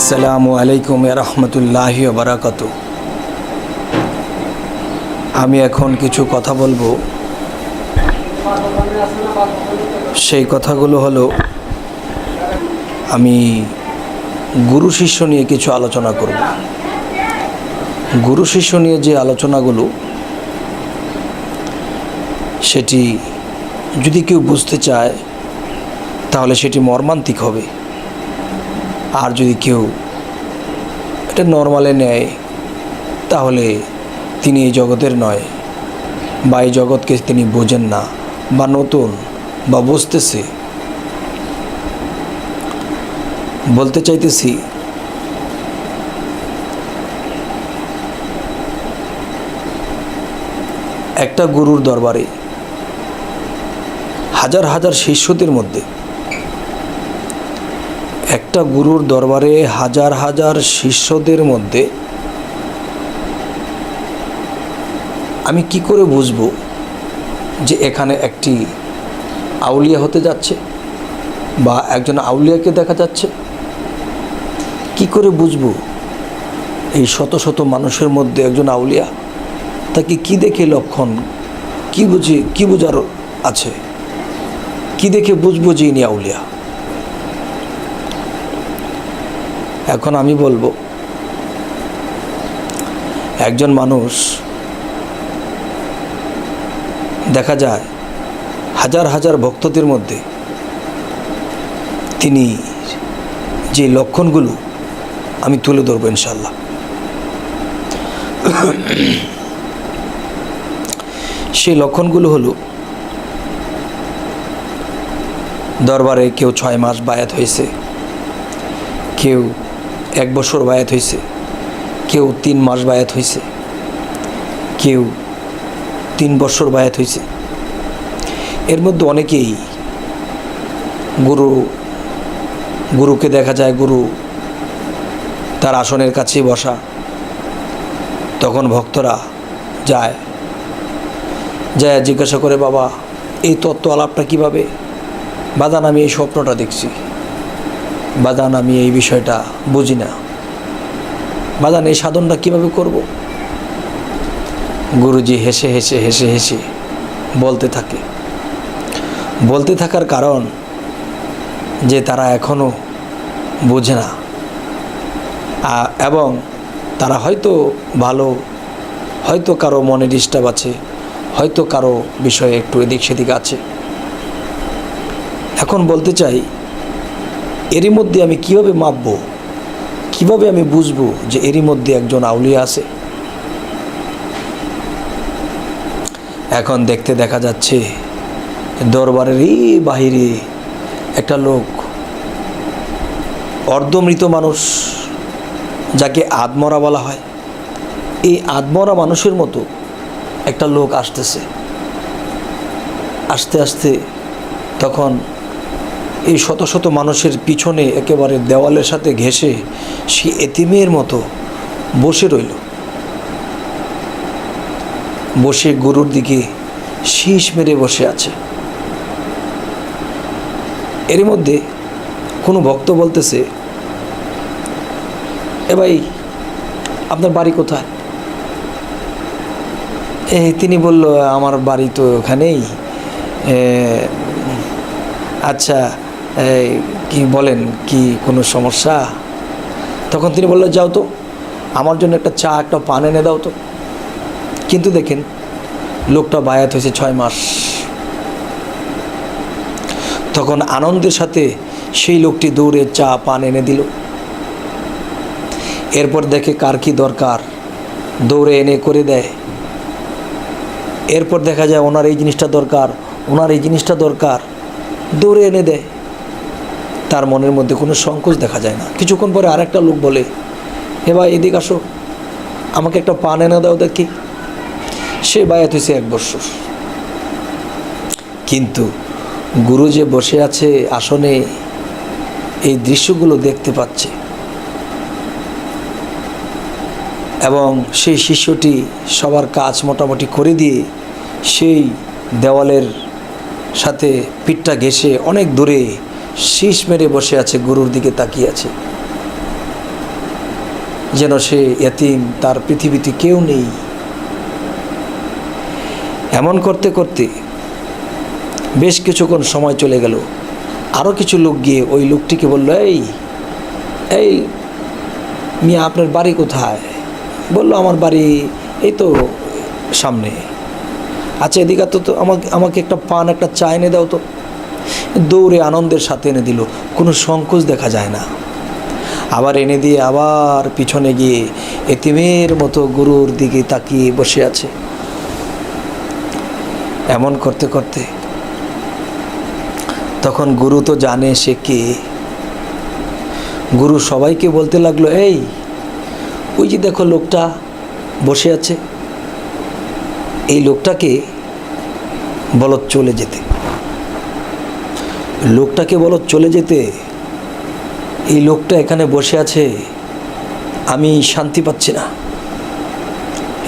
আসসালামু আলাইকুম রহমতুল্লাহ বারাকাতু। আমি এখন কিছু কথা বলব। সেই কথাগুলো হলো, আমি গুরু শিষ্য নিয়ে কিছু আলোচনা করব। গুরু শিষ্য নিয়ে যে আলোচনাগুলো, সেটি যদি কেউ বুঝতে চায়, তাহলে সেটি মর্মান্তিক হবে। আর যদি কেউ এটা নর্মালে নেয়, তাহলে তিনি এই জগতের নয়। বা এই জগৎকে তিনি বোঝেন না, বা নতুন, বা বুঝতেছে। বলতে চাইতেছি, একটা গুরুর দরবারে হাজার হাজার শিষ্যদের মধ্যে একটা গুরুর দরবারে হাজার হাজার শিষ্যদের মধ্যে আমি কি করে বুঝব যে এখানে একটি আউলিয়া হতে যাচ্ছে বা একজন আউলিয়াকে দেখা যাচ্ছে? কি করে বুঝব এই শত শত মানুষের মধ্যে একজন আউলিয়া? তাকে কি দেখে লক্ষণ? কি বুঝে, কি বোঝার আছে? কি দেখে বুঝব যে ইনি আউলিয়া? এখন আমি বলব, একজন মানুষ দেখা যায় হাজার হাজার ভক্তদের মধ্যে তিনি যে লক্ষণগুলো আমি তুলে ধরবো ইনশাল্লাহ সেই লক্ষণগুলো হলো, দরবারে কেউ ছয় মাস বায়াত হয়েছে, কেউ এক বছর বায়াত হয়েছে কেউ তিন মাস বায়াত হয়েছে কেউ তিন বছর বায়াত হয়েছে এর মধ্যে অনেকেই গুরু, গুরুকে দেখা যায়, গুরু তার আসনের কাছেই বসা। তখন ভক্তরা যায় যায় জিজ্ঞাসা করে, বাবা, এই তত্ত্ব আলাপটা কীভাবে? বাদান আমি এই স্বপ্নটা দেখছি। বাদান আমি এই বিষয়টা বুঝি না। বাদান এই সাধনটা কীভাবে করব? গুরুজি হেসে হেসে হেসে হেসে বলতে থাকে। বলতে থাকার কারণ যে তারা এখনও বোঝে না। এবং তারা হয়তো ভালো, হয়তো কারও মনে ডিস্টার্ব আছে, হয়তো কারও বিষয়ে একটু এদিক সেদিক আছে। এখন বলতে চাই এরই মধ্যে আমি কীভাবে মাপব? কীভাবে আমি বুঝব যে এরই মধ্যে একজন আউলিয়া আছে? এখন দেখতে দেখা যাচ্ছে দরবারেরই বাহিরে একটা লোক, অর্ধমৃত মানুষ, যাকে আদমরা বলা হয়। এই আদমরা মানুষের মতো একটা লোক আসতেছে। আস্তে আস্তে তখন এই শত শত মানুষের পিছনে একেবারে দেওয়ালের সাথে ঘেঁষে সে এতিমের মতো বসে রইল। বসে গরুর দিকে শীষ মেরে বসে আছে। এর মধ্যে কোনো ভক্ত বলতেছে, এ ভাই, আপনার বাড়ি কোথায়? এই তিনি বলল, আমার বাড়ি তো ওখানেই আচ্ছা কি বলেন, কি কোনো সমস্যা? তখন তিনি বলল, যাও তো, আমার জন্য একটা চা, একটা পান এনে দাও তো। কিন্তু দেখেন, লোকটা বায়াত হয়েছে ছয় মাস। তখন আনন্দের সাথে সেই লোকটি দৌড়ে চা, পান এনে দিল। এরপর দেখে কার কি দরকার, দৌড়ে এনে করে দেয়। এরপর দেখা যায়, ওনার এই জিনিসটা দরকার, ওনার এই জিনিসটা দরকার। দৌড়ে এনে দেয়। তার মনের মধ্যে কোনো সংকোচ দেখা যায় না। কিছুক্ষণ পরে আরেকটা লোক বলে হে ভাই, এদিক আসো। আমাকে একটা পান এনে দাও দেখি। সে বায়াত হয়েছে এক বছর। কিন্তু গুরু যে বসে আছে আসনে, এই দৃশ্যগুলো দেখতে পাচ্ছে। এবং সেই শিষ্যটি সবার কাজ মোটামুটি করে দিয়ে সেই দেওয়ালের সাথে পিঠটা ঘেঁষে অনেক দূরে শীষ মেরে বসে আছে, গুরুর দিকে তাকিয়ে আছে। যেন সে এতিম তার পৃথিবীতে কেউ নেই। এমন করতে করতে বেশ কিছুক্ষণ সময় চলে গেল। আরও কিছু লোক গিয়ে ওই লোকটিকে বলল, এই এই, মিয়া, আপনার বাড়ি কোথায়? বলল, আমার বাড়ি এই তো সামনে। আচ্ছা এদিকে তো আমাকে আমাকে একটা পান, একটা চা এনে দাও তো। দৌড়ে আনন্দের সাথে এনে দিল। কোনো সংকোচ দেখা যায় না। আবার এনে দিয়ে আবার পিছনে গিয়ে এতিমের মতো গুরুর দিকে তাকিয়ে বসে আছে। এমন করতে করতে তখন গুরু তো জানে সে কে। গুরু সবাইকে বলতে লাগল, এই, ওই যে দেখো লোকটা বসে আছে। এই লোকটাকে বলো চলে যেতে। লোকটাকে বলো চলে যেতে। এই লোকটা এখানে বসে আছে আমি শান্তি পাচ্ছি না।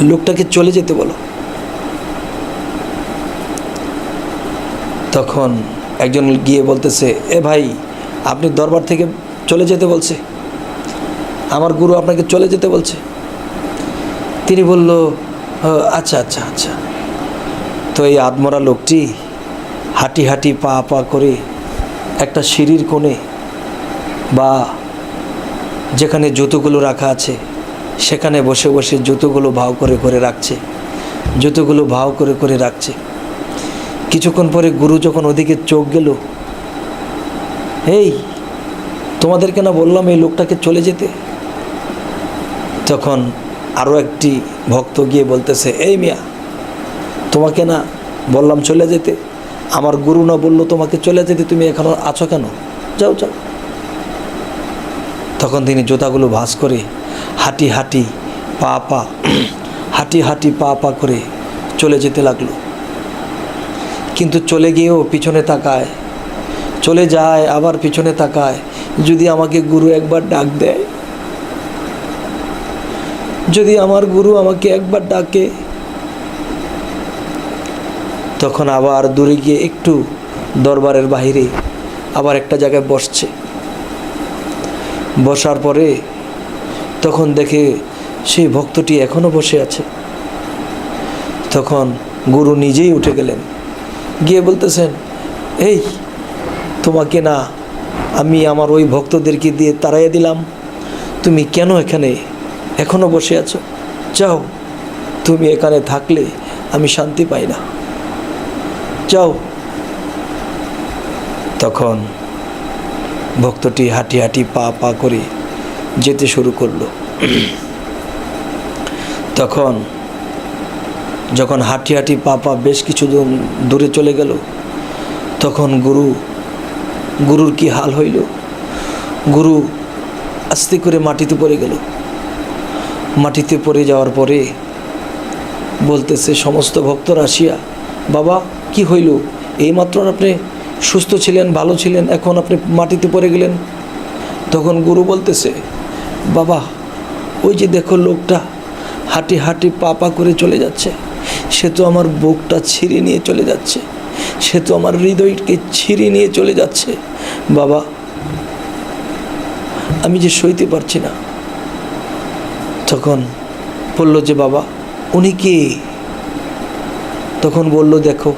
লোকটাকে চলে যেতে বলো। তখন একজন গিয়ে বলতেছে এ ভাই আপনি দরবার থেকে চলে যেতে বলছে। আমার গুরু আপনাকে চলে যেতে বলছে। তিনি বলল "ও, আচ্ছা আচ্ছা আচ্ছা। তো এই আদমরা লোকটি হাঁটি হাঁটি পা পা করে একটা সিঁড়ির কোণে বা যেখানে জুতোগুলো রাখা আছে, সেখানে বসে বসে জুতোগুলো ভাও করে করে রাখছে, জুতোগুলো ভাও করে করে রাখছে। কিছুক্ষণ পরে গুরু যখন ওদিকে চোখ গেল এই তোমাদেরকে না বললাম এই লোকটাকে চলে যেতে? তখন আরও একটি ভক্ত গিয়ে বলতেছে, এই মিয়া, তোমাকে না বললাম চলে যেতে। আমার গুরু না বলল তোমাকে চলে যেতে, তুমি এখনও আছো কেন? যাও যাও। তখন তিনি জুতাগুলো ভাস করে হাঁটি হাঁটি, পা পা, হাঁটি হাঁটি, পা পা করে চলে যেতে লাগল। কিন্তু চলে গিয়েও পিছনে তাকায়, চলে যায়, আবার পিছনে তাকায়, যদি আমাকে গুরু একবার ডাক দেয়, যদি আমার গুরু আমাকে একবার ডাকে তখন আবার দূরে গিয়ে একটু দরবারের বাইরে আবার একটা জায়গায় বসছে। বসার পরে তখন দেখে সেই ভক্তটি এখনও বসে আছে। তখন গুরু নিজেই উঠে গেলেন, গিয়ে বলতেছেন, এই, তোমাকে না, আমি আমার ওই ভক্তদেরকে দিয়ে তাড়াইয়া দিলাম। তুমি কেন এখানে এখনও বসে আছো? যাও, তুমি এখানে থাকলে আমি শান্তি পাই না। যাও। তখন ভক্তটি হাঁটি হাঁটি পা পা করে যেতে শুরু করল। তখন যখন হাঁটি হাঁটি পা পা বেশ কিছু দূরে চলে গেল, তখন গুরু, গুরুর কি হাল হইল? গুরু আস্তে করে মাটিতে পড়ে গেল। মাটিতে পড়ে যাওয়ার পরে বলতেছে, সমস্ত ভক্তরা আসিয়া, বাবা কি হইল? এইমাত্র আপনি সুস্থ ছিলেন, ভালো ছিলেন, এখন আপনি মাটিতে পড়ে গেলেন। তখন গুরু বলতেছে, বাবা, ওই যে দেখো লোকটা হাঁটি হাঁটি পা পা করে চলে যাচ্ছে। সে তো আমার বুকটা ছিঁড়ে নিয়ে চলে যাচ্ছে। সে তো আমার হৃদয়কে ছিঁড়ে নিয়ে চলে যাচ্ছে। বাবা, আমি যে সইতে পারছি না। তখন বলল যে, বাবা, উনি কে? তখন বলল, দেখো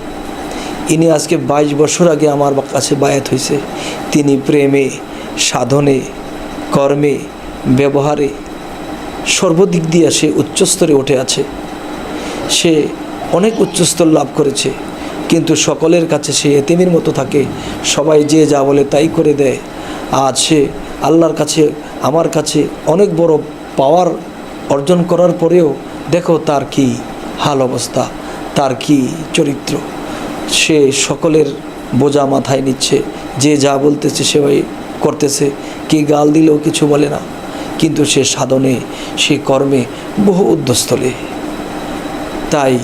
ইনি আজকে বাইশ বছর আগে আমার কাছে বায়াত হয়েছে। তিনি প্রেমে, সাধনে, কর্মে, ব্যবহারে সর্বদিক দিয়ে সে উচ্চস্তরে উঠে আছে। সে অনেক উচ্চস্তর লাভ করেছে, কিন্তু সকলের কাছে সে এতেমির মতো থাকে। সবাই যে যা বলে তাই করে দেয়। আজ সে আল্লাহর কাছে, আমার কাছে অনেক বড় পাওয়ার অর্জন করার পরেও দেখো তার কি হাল অবস্থা, তার কি চরিত্র। সে সকলের বোঝা মাথায় নিচ্ছে। যে যা বলতেছে সে ওই করতেছে। কি গাল দিলেও কিছু বলে না। কিন্তু সে সাধনে, সে কর্মে বহু উদ্ধস্থলে তাই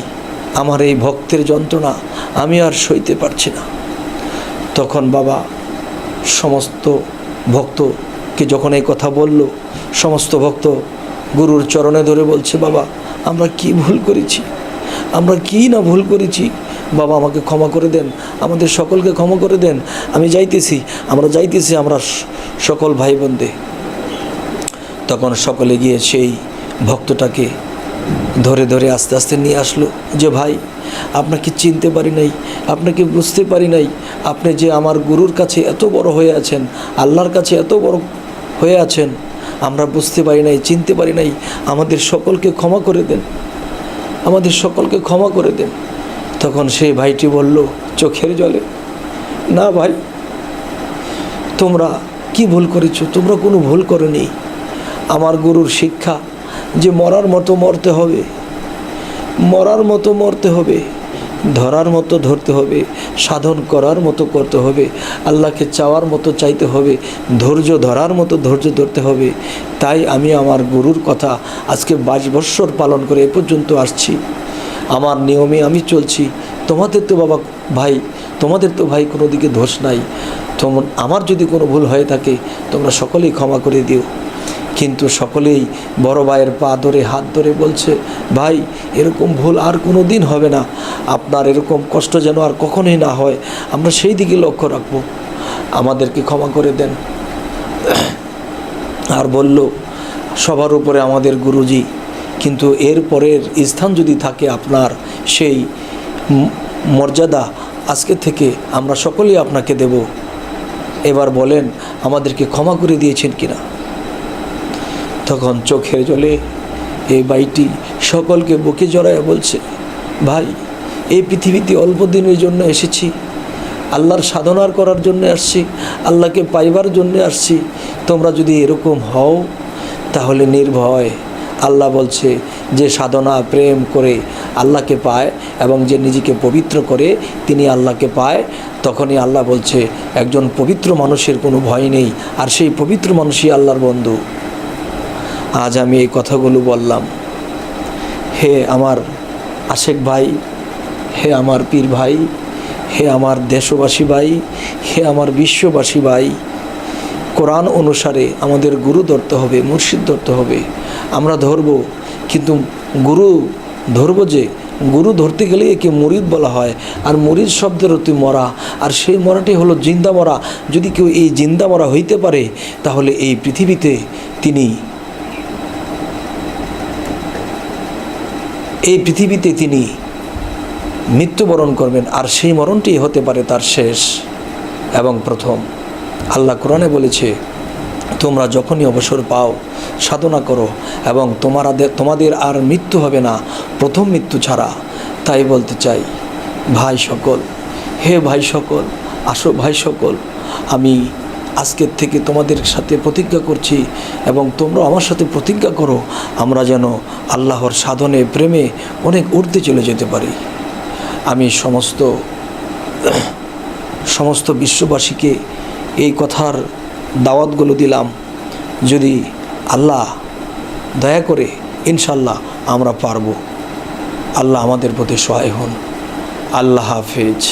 আমার এই ভক্তের যন্ত্রণা আমি আর সইতে পারছি না। তখন বাবা সমস্ত ভক্তকে যখন এই কথা বলল, সমস্ত ভক্ত গুরুর চরণে ধরে বলছে, বাবা, আমরা কি ভুল করেছি? আমরা কি না ভুল করেছি? বাবা আমাকে ক্ষমা করে দেন, আমাদের সকলকে ক্ষমা করে দেন। আমি যাইতেছি, আমরা যাইতেছি আমরা সকল ভাই বোনদের তখন সকলে গিয়ে সেই ভক্তটাকে ধরে ধরে আস্তে আস্তে নিয়ে আসলো যে, ভাই, আপনাকে চিনতে পারি নাই, আপনাকে বুঝতে পারি নাই, আপনি যে আমার গুরুর কাছে এত বড় হয়ে আছেন, আল্লাহর কাছে এত বড় হয়ে আছেন, আমরা বুঝতে পারি নাই, চিনতে পারি নাই, আমাদের সকলকে ক্ষমা করে দেন, আমাদের সকলকে ক্ষমা করে দেন। তখন সেই ভাইটি বলল, চোখের জলে? না ভাই। তোমরা কি ভুল করেছ? তোমরা কোনো ভুল করনি। আমার গুরুর শিক্ষা যে মরার মতো মরতে হবে, মরার মতো মরতে হবে, ধরার মতো ধরতে হবে, সাধন করার মতো করতে হবে, আল্লাহকে চাওয়ার মতো চাইতে হবে, ধৈর্য ধরার মতো ধৈর্য ধরতে হবে, তাই আমি আমার গুরুর কথা আজকে বাইশ বৎসর পালন করে এ পর্যন্ত আসছি। আমার নিয়মে আমি চলছি। তোমাদের তো বাবা ভাই, তোমাদের তো ভাই কোনো দিকে দোষ নাই। তোমন আমার যদি কোনো ভুল হয়ে থাকে, তোমরা সকলেই ক্ষমা করে দিও। কিন্তু সকলেই বড় ভাইয়ের পা ধরে, হাত ধরে বলছে, ভাই, এরকম ভুল আর কোনো দিন হবে না। আপনার এরকম কষ্ট যেন আর কখনোই না হয়। আমরা সেই দিকে লক্ষ্য রাখব। আমাদেরকে ক্ষমা করে দেন। আর বলল, সবার উপরে আমাদের গুরুজি কিন্তু এর পরের স্থান যদি থাকে আপনার সেই মর্যাদা আজকে থেকে আমরা সকলেই আপনাকে দেব। এবার বলেন, আমাদেরকে ক্ষমা করে দিয়েছেন কিনা? তখন চোখের জলে এই বাইটি সকলকে বুকে জড়ায় বলছে, ভাই, এই পৃথিবীতে অল্প দিনের জন্য এসেছি। আল্লাহর সাধনার করার জন্য আসছি, আল্লাহকে পাইবার জন্য আসছি। তোমরা যদি এরকম হও, তাহলে নির্ভয় আল্লাহ বলছে যে সাধনা, প্রেম করে আল্লাহকে পায় এবং যে নিজেকে পবিত্র করে তিনি আল্লাহকে পায়। তখনই আল্লাহ বলছে, একজন পবিত্র মানুষের কোনো ভয় নেই, আর সেই পবিত্র মানুষই আল্লাহর বন্ধু। আজ আমি এই কথাগুলো বললাম। হে আমার আশেক ভাই, হে আমার পীর ভাই, হে আমার দেশবাসী ভাই, হে আমার বিশ্ববাসী ভাই, কোরআন অনুসারে আমাদের গুরু ধরতে হবে, মুর্শিদ ধরতে হবে। আমরা ধরব। কিন্তু গুরু ধরব যে, গুরু ধরতে গেলে একে মরিদ বলা হয়। আর মরিদ শব্দের অতি মরা। আর সেই মরাটি হলো জিন্দা মরা। যদি কেউ এই জিন্দা মরা হইতে পারে, তাহলে এই পৃথিবীতে তিনি এই পৃথিবীতে তিনি মৃত্যুবরণ করবেন। আর সেই মরণটি হতে পারে তার শেষ এবং প্রথম। আল্লাহ কোরআনে বলেছে তোমরা যখনই অবসর পাও, সাধনা করো এবং তোমাদের তোমাদের আর মৃত্যু হবে না, প্রথম মৃত্যু ছাড়া। তাই বলতে চাই, ভাই সকল, হে ভাই সকল, আসো ভাই সকল, আমি আজকের থেকে তোমাদের সাথে প্রতিজ্ঞা করছি এবং তোমরা আমার সাথে প্রতিজ্ঞা করো, আমরা যেন আল্লাহর সাধনে, প্রেমে অনেক ঊর্ধ্বে চলে যেতে পারি। আমি সমস্ত সমস্ত বিশ্ববাসীকে এই কথার দাওয়াতগুলো দিলাম। যদি আল্লাহ দয়া করে ইনশাল্লাহ আমরা পারব। আল্লাহ আমাদের প্রতি সহায় হন। আল্লাহ হাফেজ।